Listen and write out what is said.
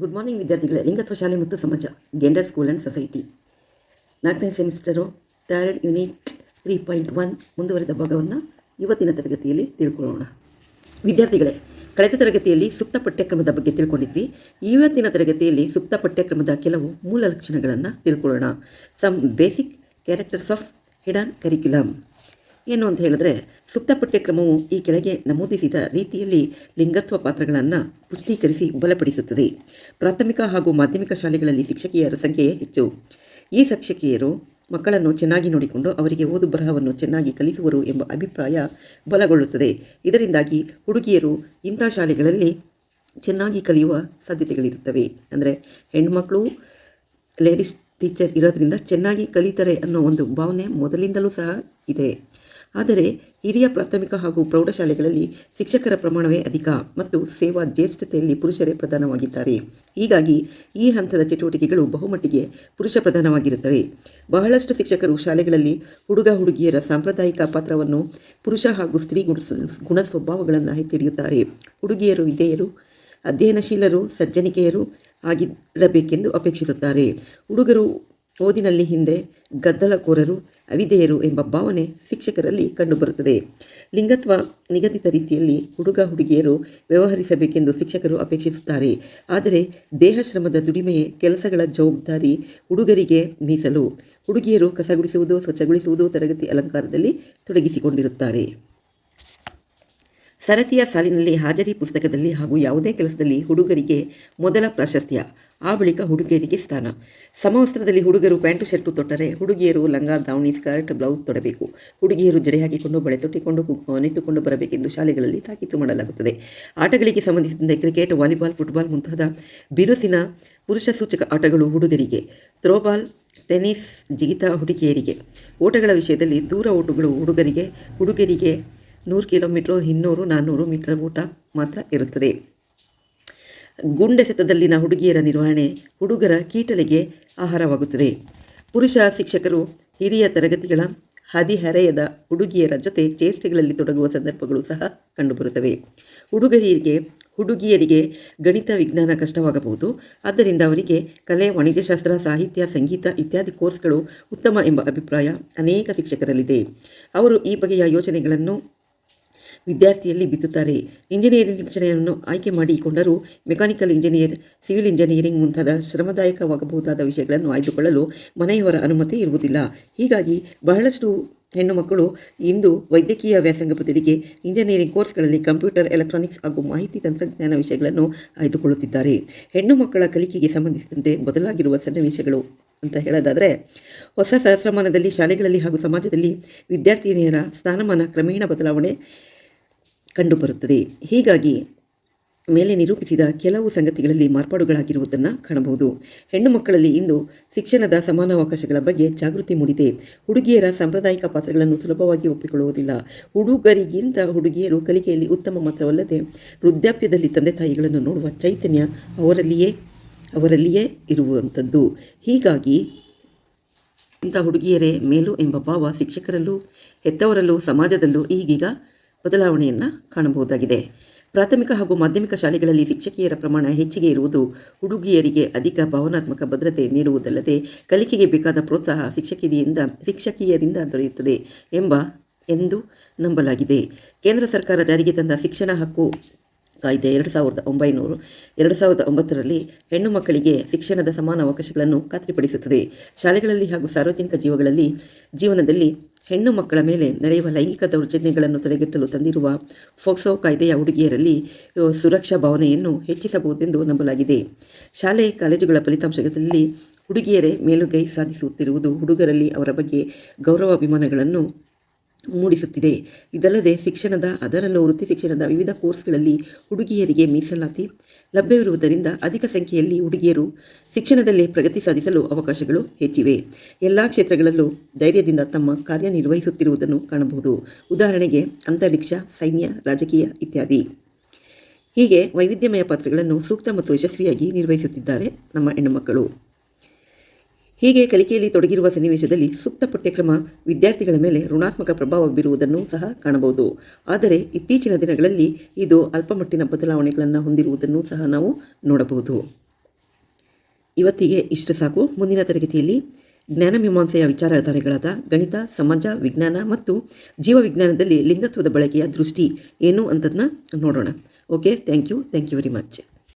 Good morning ವಿದ್ಯಾರ್ಥಿಗಳೇ. ಲಿಂಗತ್ವ ಶಾಲೆ ಮತ್ತು ಸಮಾಜ ಗೆಂಡರ್ ಸ್ಕೂಲ್ ಆ್ಯಂಡ್ ಸೊಸೈಟಿ ನಾಲ್ಕನೇ semester third unit three point one ಮುಂದುವರೆದ ಭಾಗವನ್ನು ಇವತ್ತಿನ ತರಗತಿಯಲ್ಲಿ ತಿಳ್ಕೊಳ್ಳೋಣ. ವಿದ್ಯಾರ್ಥಿಗಳೇ, ಕಳೆದ ತರಗತಿಯಲ್ಲಿ ಸುಪ್ತ ಪಠ್ಯಕ್ರಮದ ಬಗ್ಗೆ ತಿಳ್ಕೊಂಡಿದ್ವಿ. ಇವತ್ತಿನ ತರಗತಿಯಲ್ಲಿ ಸುಪ್ತ ಪಠ್ಯಕ್ರಮದ ಕೆಲವು ಮೂಲ ಲಕ್ಷಣಗಳನ್ನು ತಿಳ್ಕೊಳ್ಳೋಣ. Some basic characters of hidden curriculum ಏನು ಅಂತ ಹೇಳಿದ್ರೆ, ಸುಪ್ತ ಪಠ್ಯಕ್ರಮವು ಈ ಕೆಳಗೆ ನಮೂದಿಸಿದ ರೀತಿಯಲ್ಲಿ ಲಿಂಗತ್ವ ಪಾತ್ರಗಳನ್ನು ಪುಷ್ಟೀಕರಿಸಿ ಬಲಪಡಿಸುತ್ತದೆ. ಪ್ರಾಥಮಿಕ ಹಾಗೂ ಮಾಧ್ಯಮಿಕ ಶಾಲೆಗಳಲ್ಲಿ ಶಿಕ್ಷಕಿಯರ ಸಂಖ್ಯೆಯೇ ಹೆಚ್ಚು. ಈ ಶಿಕ್ಷಕಿಯರು ಮಕ್ಕಳನ್ನು ಚೆನ್ನಾಗಿ ನೋಡಿಕೊಂಡು ಅವರಿಗೆ ಓದು ಬರಹವನ್ನು ಚೆನ್ನಾಗಿ ಕಲಿಸುವರು ಎಂಬ ಅಭಿಪ್ರಾಯ ಬಲಗೊಳ್ಳುತ್ತದೆ. ಇದರಿಂದಾಗಿ ಹುಡುಗಿಯರು ಇಂಥ ಶಾಲೆಗಳಲ್ಲಿ ಚೆನ್ನಾಗಿ ಕಲಿಯುವ ಸಾಧ್ಯತೆಗಳಿರುತ್ತವೆ. ಅಂದರೆ ಹೆಣ್ಮಕ್ಕಳು ಲೇಡೀಸ್ ಟೀಚರ್ ಇರೋದ್ರಿಂದ ಚೆನ್ನಾಗಿ ಕಲಿತಾರೆ ಅನ್ನೋ ಒಂದು ಭಾವನೆ ಮೊದಲಿಂದಲೂ ಸಹ ಇದೆ. ಆದರೆ ಹಿರಿಯ ಪ್ರಾಥಮಿಕ ಹಾಗೂ ಪ್ರೌಢಶಾಲೆಗಳಲ್ಲಿ ಶಿಕ್ಷಕರ ಪ್ರಮಾಣವೇ ಅಧಿಕ ಮತ್ತು ಸೇವಾ ಜ್ಯೇಷ್ಠತೆಯಲ್ಲಿ ಪುರುಷರೇ ಪ್ರಧಾನವಾಗಿದ್ದಾರೆ. ಹೀಗಾಗಿ ಈ ಹಂತದ ಚಟುವಟಿಕೆಗಳು ಬಹುಮಟ್ಟಿಗೆ ಪುರುಷ ಪ್ರಧಾನವಾಗಿರುತ್ತವೆ. ಬಹಳಷ್ಟು ಶಿಕ್ಷಕರು ಶಾಲೆಗಳಲ್ಲಿ ಹುಡುಗ ಹುಡುಗಿಯರ ಸಾಂಪ್ರದಾಯಿಕ ಪಾತ್ರವನ್ನು ಪುರುಷ ಹಾಗೂ ಸ್ತ್ರೀ ಗುಣ ಗುಣ ಸ್ವಭಾವಗಳನ್ನು ಎತ್ತಿಡಿಯುತ್ತಾರೆ ಹುಡುಗಿಯರು ವಿಧೇಯರು ಅಧ್ಯಯನಶೀಲರು, ಸಜ್ಜನಿಕೆಯರು ಆಗಿರಬೇಕೆಂದು ಅಪೇಕ್ಷಿಸುತ್ತಾರೆ. ಹುಡುಗರು ಓದಿನಲ್ಲಿ ಹಿಂದೆ ಗದ್ದಲಕೋರರು ಅವಿದೆಯರು ಎಂಬ ಭಾವನೆ ಶಿಕ್ಷಕರಲ್ಲಿ ಕಂಡುಬರುತ್ತದೆ. ಲಿಂಗತ್ವ ನಿಗದಿತ ರೀತಿಯಲ್ಲಿ ಹುಡುಗ ಹುಡುಗಿಯರು ವ್ಯವಹರಿಸಬೇಕೆಂದು ಶಿಕ್ಷಕರು ಅಪೇಕ್ಷಿಸುತ್ತಾರೆ. ಆದರೆ ದೇಹಶ್ರಮದ ದುಡಿಮೆಯೇ ಕೆಲಸಗಳ ಜವಾಬ್ದಾರಿ ಹುಡುಗರಿಗೆ ಮೀಸಲು. ಹುಡುಗಿಯರು ಕಸಗುಡಿಸುವುದು, ಸ್ವಚ್ಛಗೊಳಿಸುವುದು ತರಗತಿ ಅಲಂಕಾರದಲ್ಲಿ ತೊಡಗಿಸಿಕೊಂಡಿರುತ್ತಾರೆ. ಸರತಿಯ ಸಾಲಿನಲ್ಲಿ ಹಾಜರಿ ಪುಸ್ತಕದಲ್ಲಿ ಹಾಗೂ ಯಾವುದೇ ಕೆಲಸದಲ್ಲಿ ಹುಡುಗರಿಗೆ ಮೊದಲ ಪ್ರಾಶಸ್ತ್ಯ. ಆ ಬಳಿಕ ಹುಡುಗಿಯರಿಗೆ ಸ್ಥಾನ. ಸಮವಸ್ತ್ರದಲ್ಲಿ ಹುಡುಗರು ಪ್ಯಾಂಟು, ಶರ್ಟು ತೊಟ್ಟರೆ ಹುಡುಗಿಯರು ಲಂಗ, ದಾವಣಿ, ಸ್ಕರ್ಟ್, ಬ್ಲೌಸ್ ತೊಡಬೇಕು. ಹುಡುಗಿಯರು ಜಡೆ ಹಾಕಿಕೊಂಡು, ಬಳೆ ತೊಟ್ಟಿಕೊಂಡು ಕುಂಕುಮವನ್ನಿಟ್ಟುಕೊಂಡು ಬರಬೇಕೆಂದು ಶಾಲೆಗಳಲ್ಲಿ ತಾಕೀತು ಮಾಡಲಾಗುತ್ತದೆ. ಆಟಗಳಿಗೆ ಸಂಬಂಧಿಸಿದಂತೆ ಕ್ರಿಕೆಟ್, ವಾಲಿಬಾಲ್, ಫುಟ್ಬಾಲ್ ಮುಂತಾದ ಬಿರುಸಿನ ಪುರುಷ ಸೂಚಕ ಆಟಗಳು ಹುಡುಗರಿಗೆ. ಥ್ರೋಬಾಲ್ ಟೆನ್ನಿಸ್ ಜಿಗಿತ ಹುಡುಗಿಯರಿಗೆ. ಓಟಗಳ ವಿಷಯದಲ್ಲಿ ದೂರ ಓಟಗಳು ಹುಡುಗರಿಗೆ ಹುಡುಗರಿಗೆ ನೂರು ಕಿಲೋಮೀಟ್ರು, ಇನ್ನೂರು ನಾನ್ನೂರು ಮೀಟರ್ ಓಟ ಮಾತ್ರ ಇರುತ್ತದೆ. ಗುಂಡೆಸೆತದಲ್ಲಿನ ಹುಡುಗಿಯರ ನಿರ್ವಹಣೆ ಹುಡುಗರ ಕೀಟಲೆಗೆ ಆಹಾರವಾಗುತ್ತದೆ. ಪುರುಷ ಶಿಕ್ಷಕರು ಹಿರಿಯ ತರಗತಿಗಳ ಹದಿಹರೆಯದ ಹುಡುಗಿಯರ ಜೊತೆ ಚೇಷ್ಟೆಗಳಲ್ಲಿ ತೊಡಗುವ ಸಂದರ್ಭಗಳು ಸಹ ಕಂಡುಬರುತ್ತವೆ. ಹುಡುಗರಿಗೆ, ಹುಡುಗಿಯರಿಗೆ ಗಣಿತ, ವಿಜ್ಞಾನ ಕಷ್ಟವಾಗಬಹುದು. ಆದ್ದರಿಂದ ಅವರಿಗೆ ಕಲೆ, ವಾಣಿಜ್ಯಶಾಸ್ತ್ರ, ಸಾಹಿತ್ಯ, ಸಂಗೀತ ಇತ್ಯಾದಿ ಕೋರ್ಸ್ಗಳು ಉತ್ತಮ ಎಂಬ ಅಭಿಪ್ರಾಯ ಅನೇಕ ಶಿಕ್ಷಕರಲ್ಲಿದೆ. ಅವರು ಈ ಬಗೆಯ ಯೋಚನೆಗಳನ್ನು ವಿದ್ಯಾರ್ಥಿಯಲ್ಲಿ ಬಿತ್ತುತ್ತಾರೆ ಇಂಜಿನಿಯರಿಂಗ್ ಶಿಕ್ಷಣವನ್ನು ಆಯ್ಕೆ ಮಾಡಿಕೊಂಡರೂ ಮೆಕ್ಯಾನಿಕಲ್ ಇಂಜಿನಿಯರ್, ಸಿವಿಲ್ ಇಂಜಿನಿಯರಿಂಗ್ ಮುಂತಾದ ಶ್ರಮದಾಯಕವಾಗಬಹುದಾದ ವಿಷಯಗಳನ್ನು ಆಯ್ದುಕೊಳ್ಳಲು ಮನೆಯವರ ಅನುಮತಿ ಇರುವುದಿಲ್ಲ. ಹೀಗಾಗಿ ಬಹಳಷ್ಟು ಹೆಣ್ಣು ಮಕ್ಕಳು ಇಂದು ವೈದ್ಯಕೀಯ ವ್ಯಾಸಂಗ ಬದಲಿಗೆ ಇಂಜಿನಿಯರಿಂಗ್ ಕೋರ್ಸ್ಗಳಲ್ಲಿ ಕಂಪ್ಯೂಟರ್, ಎಲೆಕ್ಟ್ರಾನಿಕ್ಸ್ ಹಾಗೂ ಮಾಹಿತಿ ತಂತ್ರಜ್ಞಾನ ವಿಷಯಗಳನ್ನು ಆಯ್ದುಕೊಳ್ಳುತ್ತಿದ್ದಾರೆ. ಹೆಣ್ಣು ಮಕ್ಕಳ ಕಲಿಕೆಗೆ ಸಂಬಂಧಿಸಿದಂತೆ ಬದಲಾಗಿರುವ ಸನ್ನಿವೇಶಗಳು ಅಂತ ಹೇಳೋದಾದರೆ, ಹೊಸ ಸಹಸ್ರಮಾನದಲ್ಲಿ ಶಾಲೆಗಳಲ್ಲಿ ಹಾಗೂ ಸಮಾಜದಲ್ಲಿ ವಿದ್ಯಾರ್ಥಿನಿಯರ ಸ್ಥಾನಮಾನ ಕ್ರಮೇಣ ಬದಲಾವಣೆ ಕಂಡುಬರುತ್ತದೆ. ಹೀಗಾಗಿ ಮೇಲೆ ನಿರೂಪಿಸಿದ ಕೆಲವು ಸಂಗತಿಗಳಲ್ಲಿ ಮಾರ್ಪಾಡುಗಳಾಗಿರುವುದನ್ನು ಕಾಣಬಹುದು. ಹೆಣ್ಣು ಮಕ್ಕಳಲ್ಲಿ ಇಂದು ಶಿಕ್ಷಣದ ಸಮಾನ ಅವಕಾಶಗಳ ಬಗ್ಗೆ ಜಾಗೃತಿ ಮೂಡಿದೆ. ಹುಡುಗಿಯರ ಸಾಂಪ್ರದಾಯಿಕ ಪಾತ್ರಗಳನ್ನು ಸುಲಭವಾಗಿ ಒಪ್ಪಿಕೊಳ್ಳುವುದಿಲ್ಲ. ಹುಡುಗರಿಗಿಂತ ಹುಡುಗಿಯರು ಕಲಿಕೆಯಲ್ಲಿ ಉತ್ತಮ ಮಾತ್ರವಲ್ಲದೆ ವೃದ್ಧಾಪ್ಯದಲ್ಲಿ ತಂದೆ ತಾಯಿಗಳನ್ನು ನೋಡುವ ಚೈತನ್ಯ ಅವರಲ್ಲಿಯೇ ಅವರಲ್ಲಿಯೇ ಇರುವಂಥದ್ದು. ಹೀಗಾಗಿ ಇಂಥ ಹುಡುಗಿಯರೇ ಮೇಲು ಎಂಬ ಭಾವ ಶಿಕ್ಷಕರಲ್ಲೂ, ಹೆತ್ತವರಲ್ಲೂ, ಸಮಾಜದಲ್ಲೂ ಈಗೀಗ ಬದಲಾವಣೆಯನ್ನು ಕಾಣಬಹುದಾಗಿದೆ. ಪ್ರಾಥಮಿಕ ಹಾಗೂ ಮಾಧ್ಯಮಿಕ ಶಾಲೆಗಳಲ್ಲಿ ಶಿಕ್ಷಕಿಯರ ಪ್ರಮಾಣ ಹೆಚ್ಚಿಗೆ ಇರುವುದು ಹುಡುಗಿಯರಿಗೆ ಅಧಿಕ ಭಾವನಾತ್ಮಕ ಭದ್ರತೆ ನೀಡುವುದಲ್ಲದೆ ಕಲಿಕೆಗೆ ಬೇಕಾದ ಪ್ರೋತ್ಸಾಹ ಶಿಕ್ಷಕಿಯಿಂದ ಶಿಕ್ಷಕಿಯರಿಂದ ದೊರೆಯುತ್ತದೆ ಎಂಬ ಎಂದು ನಂಬಲಾಗಿದೆ. ಕೇಂದ್ರ ಸರ್ಕಾರ ಜಾರಿಗೆ ತಂದ ಶಿಕ್ಷಣ ಹಕ್ಕು ಕಾಯ್ದೆ ಎರಡು ಸಾವಿರದ ಒಂಬೈನೂರು, ಎರಡು ಸಾವಿರದ ಒಂಬತ್ತರಲ್ಲಿ ಹೆಣ್ಣು ಮಕ್ಕಳಿಗೆ ಶಿಕ್ಷಣದ ಸಮಾನ ಅವಕಾಶಗಳನ್ನು ಖಾತ್ರಿಪಡಿಸುತ್ತದೆ. ಶಾಲೆಗಳಲ್ಲಿ ಹಾಗೂ ಸಾರ್ವಜನಿಕ ಜೀವಗಳಲ್ಲಿ ಜೀವನದಲ್ಲಿ ಹೆಣ್ಣು ಮಕ್ಕಳ ಮೇಲೆ ನಡೆಯುವ ಲೈಂಗಿಕ ದೌರ್ಜನ್ಯಗಳನ್ನು ತಡೆಗಟ್ಟಲು ತಂದಿರುವ ಫೋಕ್ಸೋ ಕಾಯ್ದೆಯ ಹುಡುಗಿಯರಲ್ಲಿ ಸುರಕ್ಷಾ ಭಾವನೆಯನ್ನು ಹೆಚ್ಚಿಸಬಹುದೆಂದು ನಂಬಲಾಗಿದೆ. ಶಾಲೆ, ಕಾಲೇಜುಗಳ ಫಲಿತಾಂಶದಲ್ಲಿ ಹುಡುಗಿಯರೇ ಮೇಲುಗೈ ಸಾಧಿಸುತ್ತಿರುವುದು ಹುಡುಗರಲ್ಲಿ ಅವರ ಬಗ್ಗೆ ಗೌರವಾಭಿಮಾನಗಳನ್ನು ಮೂಡಿಸುತ್ತಿದೆ. ಇದಲ್ಲದೆ ಶಿಕ್ಷಣದ, ಅದರಲ್ಲೂ ವೃತ್ತಿ ಶಿಕ್ಷಣದ ವಿವಿಧ ಕೋರ್ಸ್ಗಳಲ್ಲಿ ಹುಡುಗಿಯರಿಗೆ ಮೀಸಲಾತಿ ಲಭ್ಯವಿರುವುದರಿಂದ ಅಧಿಕ ಸಂಖ್ಯೆಯಲ್ಲಿ ಹುಡುಗಿಯರು ಶಿಕ್ಷಣದಲ್ಲಿ ಪ್ರಗತಿ ಸಾಧಿಸಲು ಅವಕಾಶಗಳು ಹೆಚ್ಚಿವೆ. ಎಲ್ಲ ಕ್ಷೇತ್ರಗಳಲ್ಲೂ ಧೈರ್ಯದಿಂದ ತಮ್ಮ ಕಾರ್ಯನಿರ್ವಹಿಸುತ್ತಿರುವುದನ್ನು ಕಾಣಬಹುದು. ಉದಾಹರಣೆಗೆ, ಅಂತರಿಕ್ಷ, ಸೈನ್ಯ, ರಾಜಕೀಯ ಇತ್ಯಾದಿ. ಹೀಗೆ ವೈವಿಧ್ಯಮಯ ಪಾತ್ರಗಳನ್ನು ಸೂಕ್ತ ಮತ್ತು ಯಶಸ್ವಿಯಾಗಿ ನಿರ್ವಹಿಸುತ್ತಿದ್ದಾರೆ ನಮ್ಮ ಹೆಣ್ಣುಮಕ್ಕಳು. ಹೀಗೆ ಕಲಿಕೆಯಲ್ಲಿ ತೊಡಗಿರುವ ಸನ್ನಿವೇಶದಲ್ಲಿ ಸೂಕ್ತ ಪಠ್ಯಕ್ರಮ ವಿದ್ಯಾರ್ಥಿಗಳ ಮೇಲೆ ಋಣಾತ್ಮಕ ಪ್ರಭಾವ ಬೀರುವುದನ್ನು ಸಹ ಕಾಣಬಹುದು. ಆದರೆ ಇತ್ತೀಚಿನ ದಿನಗಳಲ್ಲಿ ಇದು ಅಲ್ಪಮಟ್ಟಿನ ಬದಲಾವಣೆಗಳನ್ನು ಹೊಂದಿರುವುದನ್ನು ಸಹ ನಾವು ನೋಡಬಹುದು. ಇವತ್ತಿಗೆ ಇಷ್ಟು ಸಾಕು. ಮುಂದಿನ ತರಗತಿಯಲ್ಲಿ ಜ್ಞಾನ ಮೀಮಾಂಸೆಯ ವಿಚಾರಧಾರೆಗಳಾದ ಗಣಿತ, ಸಮಾಜ, ವಿಜ್ಞಾನ ಮತ್ತು ಜೀವವಿಜ್ಞಾನದಲ್ಲಿ ಲಿಂಗತ್ವದ ಬಳಕೆಯ ದೃಷ್ಟಿ ಏನು ಅಂತದನ್ನ ನೋಡೋಣ. Okay, thank you. Thank you very much.